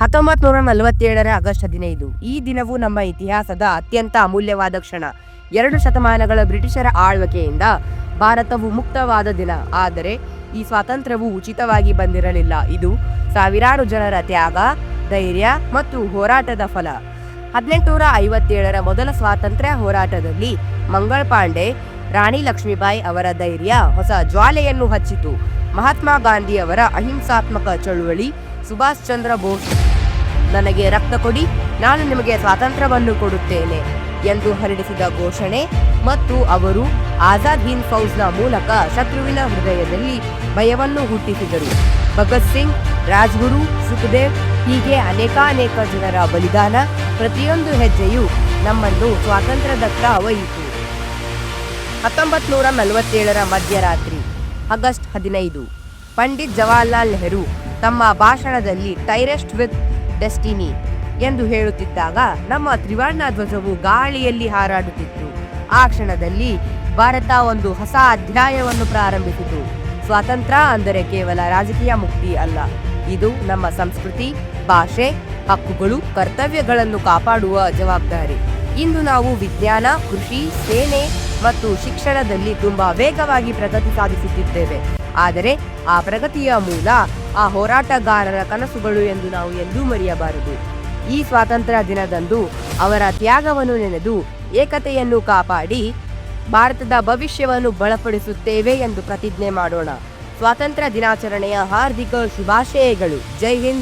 ಹತ್ತೊಂಬತ್ತು ನೂರ ನಲವತ್ತೇಳರ ಆಗಸ್ಟ್ ಹದಿನೈದು. ಈ ದಿನವು ನಮ್ಮ ಇತಿಹಾಸದ ಅತ್ಯಂತ ಅಮೂಲ್ಯವಾದ ಕ್ಷಣ. ಎರಡು ಶತಮಾನಗಳ ಬ್ರಿಟಿಷರ ಆಳ್ವಿಕೆಯಿಂದ ಭಾರತವು ಮುಕ್ತವಾದ ದಿನ. ಆದರೆ, ಈ ಸ್ವಾತಂತ್ರ್ಯವು ಉಚಿತವಾಗಿ ಬಂದಿರಲಿಲ್ಲ. ಇದು ಸಾವಿರಾರು ಜನರ ತ್ಯಾಗ, ಧೈರ್ಯ ಮತ್ತು ಹೋರಾಟದ ಫಲ. ಹದಿನೆಂಟುನೂರ ಐವತ್ತೇಳರ ಮೊದಲ ಸ್ವಾತಂತ್ರ್ಯ ಹೋರಾಟದಲ್ಲಿ ಮಂಗಳ್ ಪಾಂಡೆ, ರಾಣಿ ಲಕ್ಷ್ಮೀಬಾಯಿ ಅವರ ಧೈರ್ಯ ಹೊಸ ಜ್ವಾಲೆಯನ್ನು ಹಚ್ಚಿತು. ಮಹಾತ್ಮ ಗಾಂಧಿ ಅವರ ಅಹಿಂಸಾತ್ಮಕ ಚಳುವಳಿ ಸುಭಾಷ್ ಚಂದ್ರ ಬೋಸ್ ನನಗೆ ರಕ್ತ ಕೊಡಿ, ನಾನು ನಿಮಗೆ ಸ್ವಾತಂತ್ರ್ಯವನ್ನು ಕೊಡುತ್ತೇನೆ ಎಂದು ಹರಡಿಸಿದ ಘೋಷಣೆ ಮತ್ತು ಅವರು ಆಜಾದ್ ಹಿಂದ್ ಫೌಜ್ನ ಮೂಲಕ ಶತ್ರುವಿನ ಹೃದಯದಲ್ಲಿ ಭಯವನ್ನು ಹುಟ್ಟಿಸಿದರು. ಭಗತ್ ಸಿಂಗ್, ರಾಜ್ಗುರು, ಸುಖದೇವ್ ಹೀಗೆ ಅನೇಕಾನೇಕ ಜನರ ಬಲಿದಾನ, ಪ್ರತಿಯೊಂದು ಹೆಜ್ಜೆಯು ನಮ್ಮನ್ನು ಸ್ವಾತಂತ್ರ್ಯದತ್ತ ಒಯ್ಯಿತು. ಹತ್ತೊಂಬತ್ತು ನೂರ ನಲವತ್ತೇಳರ ಮಧ್ಯರಾತ್ರಿ, ಆಗಸ್ಟ್ ಹದಿನೈದು, ಪಂಡಿತ್ ಜವಾಹರ್ಲಾಲ್ ನೆಹರು ತಮ್ಮ ಭಾಷಣದಲ್ಲಿ ಟೈರೆಸ್ಟ್ ವಿತ್ ಡೆಸ್ಟಿನಿ ಎಂದು ಹೇಳುತ್ತಿದ್ದಾಗ ನಮ್ಮ ತ್ರಿವರ್ಣ ಧ್ವಜವು ಗಾಳಿಯಲ್ಲಿ ಹಾರಾಡುತ್ತಿತ್ತು. ಆ ಕ್ಷಣದಲ್ಲಿ ಭಾರತ ಒಂದು ಹೊಸ ಅಧ್ಯಾಯವನ್ನು ಪ್ರಾರಂಭಿಸಿತು. ಸ್ವಾತಂತ್ರ್ಯ ಅಂದರೆ ಕೇವಲ ರಾಜಕೀಯ ಮುಕ್ತಿ ಅಲ್ಲ. ಇದು ನಮ್ಮ ಸಂಸ್ಕೃತಿ, ಭಾಷೆ, ಹಕ್ಕುಗಳು, ಕರ್ತವ್ಯಗಳನ್ನು ಕಾಪಾಡುವ ಜವಾಬ್ದಾರಿ. ಇಂದು ನಾವು ವಿಜ್ಞಾನ, ಕೃಷಿ, ಸೇನೆ ಮತ್ತು ಶಿಕ್ಷಣದಲ್ಲಿ ತುಂಬಾ ವೇಗವಾಗಿ ಪ್ರಗತಿ ಸಾಧಿಸುತ್ತಿದ್ದೇವೆ. ಆದರೆ ಆ ಪ್ರಗತಿಯ ಮೂಲ ಆ ಹೋರಾಟಗಾರರ ಕನಸುಗಳು ಎಂದು ನಾವು ಎಂದೂ ಮರೆಯಬಾರದು. ಈ ಸ್ವಾತಂತ್ರ್ಯ ದಿನದಂದು ಅವರ ತ್ಯಾಗವನ್ನು ನೆನೆದು ಏಕತೆಯನ್ನು ಕಾಪಾಡಿ ಭಾರತದ ಭವಿಷ್ಯವನ್ನು ಬಲಪಡಿಸುತ್ತೇವೆ ಎಂದು ಪ್ರತಿಜ್ಞೆ ಮಾಡೋಣ. ಸ್ವಾತಂತ್ರ್ಯ ದಿನಾಚರಣೆಯ ಹಾರ್ದಿಕ ಶುಭಾಶಯಗಳು. ಜೈ ಹಿಂದ್.